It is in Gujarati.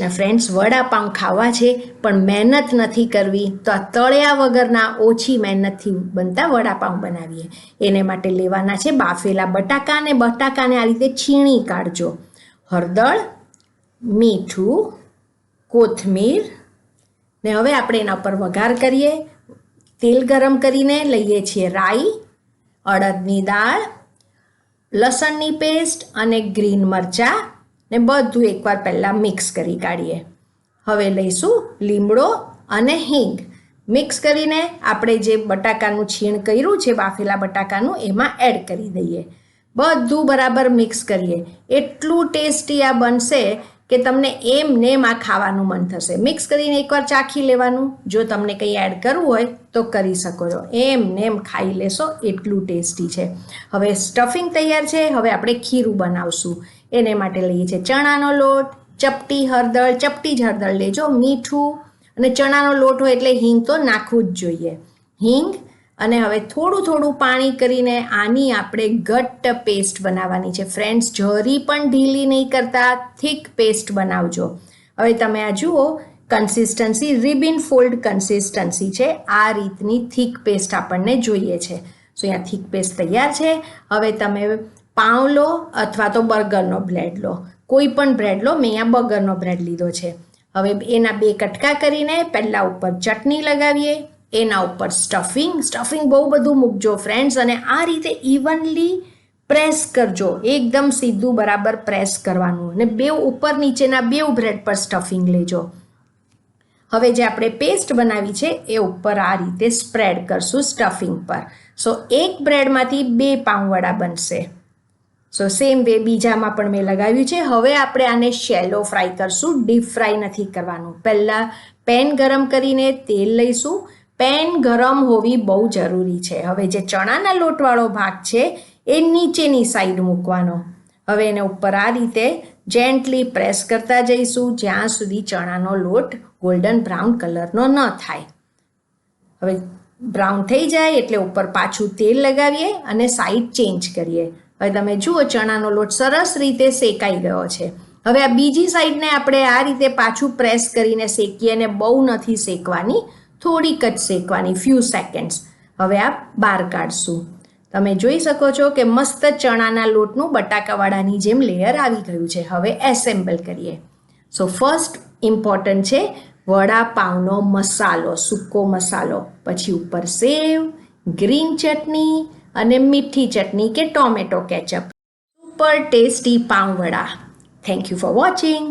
ને ફ્રેન્ડ્સ વડાપાઉં ખાવા છે, પણ મહેનત નથી કરવી. તો આ તળ્યા વગરના ઓછી મહેનતથી બનતા વડાપાઉં બનાવીએ. એને માટે લેવાના છે બાફેલા બટાકા અને બટાકાને આ રીતે છીણી કાઢજો. હળદર, મીઠું, કોથમીર, ને હવે આપણે એના પર વઘાર કરીએ. તેલ ગરમ કરીને લઈએ છીએ રાઈ, અડદની દાળ, લસણની પેસ્ટ અને ગ્રીન મરચાં. ને બધું એકવાર પહેલાં મિક્સ કરી કાઢીએ. હવે લઈશું લીમડો અને હિંગ. મિક્સ કરીને આપણે જે બટાકાનું છીણ કર્યું છે બાફેલા બટાકાનું, એમાં એડ કરી દઈએ. બધું બરાબર મિક્સ કરીએ. એટલું ટેસ્ટી આ બનશે કે તમને એમ નેમ આ ખાવાનું મન થશે. મિક્સ કરીને એકવાર ચાખી લેવાનું. જો તમને કંઈ એડ કરવું હોય, તો કરી શકો છો. એમ નેમ ખાઈ લેશો, એટલું ટેસ્ટી છે. હવે સ્ટફિંગ તૈયાર છે. હવે આપણે ખીરું બનાવશું. એને માટે લઈએ છીએ ચણાનો લોટ, ચપટી હળદર, ચપટી જ હળદર લેજો, મીઠું. અને ચણાનો લોટ હોય એટલે હિંગ તો નાખવું જ જોઈએ. હિંગ અને હવે થોડું થોડું પાણી કરીને આની આપણે ઘટ્ટ પેસ્ટ બનાવવાની છે. ફ્રેન્ડ્સ જરી પણ ઢીલી નહીં કરતા થીક પેસ્ટ બનાવજો. હવે તમે આ જુઓ કન્સિસ્ટન્સી રિબિન ફોલ્ડ કન્સિસ્ટન્સી છે. આ રીતની થીક પેસ્ટ આપણને જોઈએ છે. સો અહીંયા થીક પેસ્ટ તૈયાર છે. હવે તમે પાઉં લો અથવા તો બર્ગરનો બ્રેડ લો. કોઈ પણ બ્રેડ લો, મેં અહીંયા બર્ગરનો બ્રેડ લીધો છે. હવે એના બે કટકા કરીને પહેલાં ઉપર ચટણી લગાવીએ. એના ઉપર સ્ટફિંગ સ્ટફિંગ બહુ બધું મૂકજો ફ્રેન્ડ્સ અને આ રીતે ઇવનલી પ્રેસ કરજો. એકદમ સીધું બરાબર પ્રેસ કરવાનું. અને બે ઉપર નીચેના બે બ્રેડ પર સ્ટફિંગ લેજો. હવે જે આપણે પેસ્ટ બનાવી છે, એ ઉપર આ રીતે સ્પ્રેડ કરશું સ્ટફિંગ પર. સો એક બ્રેડમાંથી બે પાઉંવડા બનશે. સો સેમ વે બીજામાં પણ મેં લગાવ્યું છે. હવે આપણે આને શેલો ફ્રાય કરશું. ડીપ ફ્રાય નથી કરવાનું. પહેલાં પેન ગરમ કરીને તેલ લઈશું. પેન ગરમ હોવી બહુ જરૂરી છે. હવે જે ચણાના લોટવાળો ભાગ છે, એ નીચેની સાઈડ મૂકવાનો. હવે એને ઉપર આ રીતે જેન્ટલી પ્રેસ કરતા જઈશું, જ્યાં સુધી ચણાનો લોટ ગોલ્ડન બ્રાઉન કલરનો ન થાય. હવે બ્રાઉન થઈ જાય એટલે ઉપર પાછું તેલ લગાવીએ અને સાઈડ ચેન્જ કરીએ. હવે તમે જુઓ, ચણાનો લોટ સરસ રીતે શેકાઈ ગયો છે. હવે આ બીજી સાઈડને આપણે આ રીતે પાછું પ્રેસ કરીને શેકીએ અને બહુ નથી શેકવાની. થોડીક જ શેકવાની ફ્યુ સેકન્ડ્સ હવે આ બહાર કાઢશું. તમે જોઈ શકો છો કે મસ્ત ચણાના લોટનું બટાકાવાળાની જેમ લેયર આવી ગયું છે. હવે એસેમ્બલ કરીએ. સો ફર્સ્ટ ઇમ્પોર્ટન્ટ છે વડાપાવનો મસાલો, સૂકો મસાલો. પછી ઉપર સેવ ગ્રીન ચટણી અને મીઠી ચટણી કે tomato ketchup super tasty pav vada thank you for watching